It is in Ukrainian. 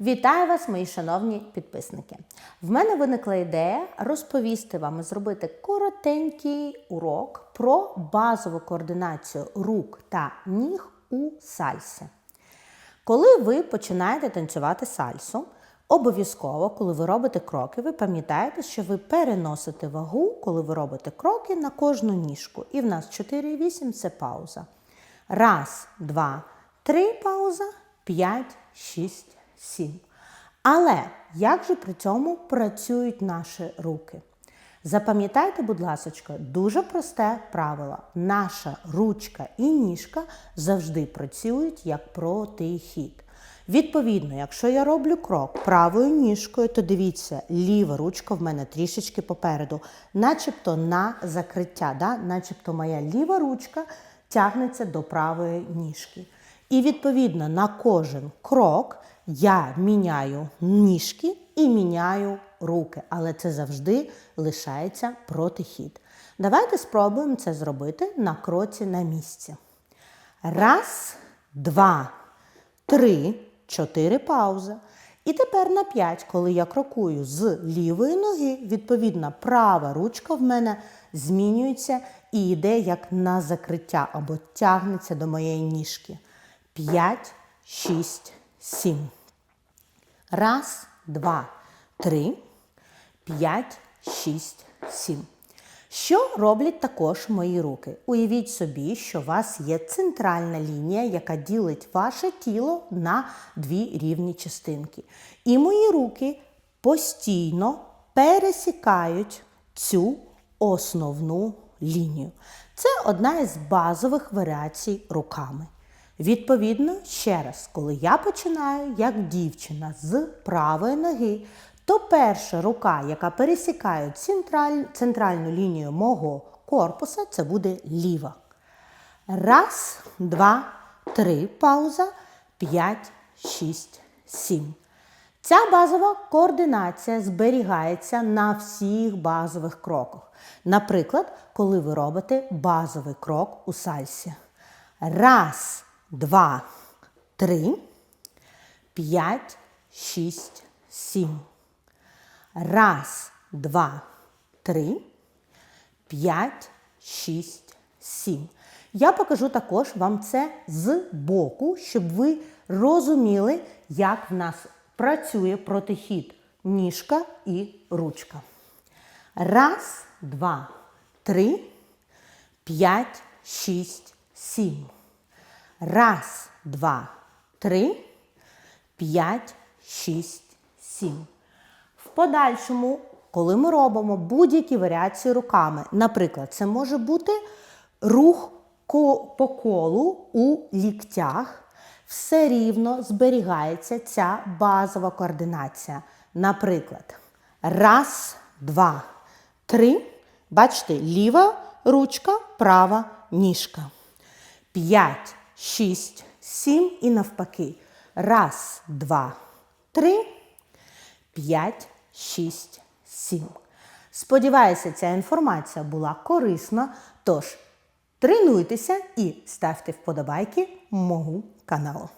Вітаю вас, мої шановні підписники! В мене виникла ідея розповісти вам і зробити коротенький урок про базову координацію рук та ніг у сальсі. Коли ви починаєте танцювати сальсу, обов'язково, коли ви робите кроки, ви пам'ятаєте, що ви переносите вагу, коли ви робите кроки на кожну ніжку. І в нас 4,8 це пауза. Раз, два, три пауза, п'ять, шість, сім. Але як же при цьому працюють наші руки? Запам'ятайте, будь ласка, дуже просте правило. Наша ручка і ніжка завжди працюють як протихід. Відповідно, якщо я роблю крок правою ніжкою, то дивіться, ліва ручка в мене трішечки попереду, начебто на закриття, да? начебто моя ліва ручка тягнеться до правої ніжки. І відповідно на кожен крок я міняю ніжки і міняю руки, але це завжди лишається протихід. Давайте спробуємо це зробити на кроці на місці. Раз, два, три, чотири пауза. І тепер на п'ять, коли я крокую з лівої ноги, відповідно, права ручка в мене змінюється і йде як на закриття або тягнеться до моєї ніжки. П'ять, шість, сім. Раз, два, три, п'ять, шість, сім. Що роблять також мої руки? Уявіть собі, що у вас є центральна лінія, яка ділить ваше тіло на дві рівні частинки. І мої руки постійно пересікають цю основну лінію. Це одна із базових варіацій руками. Відповідно, ще раз, коли я починаю як дівчина з правої ноги, то перша рука, яка пересікає централь, центральну лінію мого корпуса, це буде ліва. Раз, два, три, пауза, п'ять, шість, сім. Ця базова координація зберігається на всіх базових кроках. Наприклад, коли ви робите базовий крок у сальсі. Раз, два, три, п'ять, шість, сім. Раз, два, три, п'ять, шість, сім. Я покажу також вам це з боку, щоб ви розуміли, як в нас працює протихід ніжка і ручка. Раз, два, три, п'ять, шість, сім. Раз, два, три, п'ять, шість, сім. В подальшому, коли ми робимо будь-які варіації руками, наприклад, це може бути рух по колу у ліктях, все рівно зберігається ця базова координація. Наприклад, раз, два, три. Бачите, ліва ручка, права ніжка. П'ять, шість, сім і навпаки. Раз, два, три, п'ять, шість, сім. Сподіваюся, ця інформація була корисна. Тож тренуйтеся і ставте вподобайки мого каналу.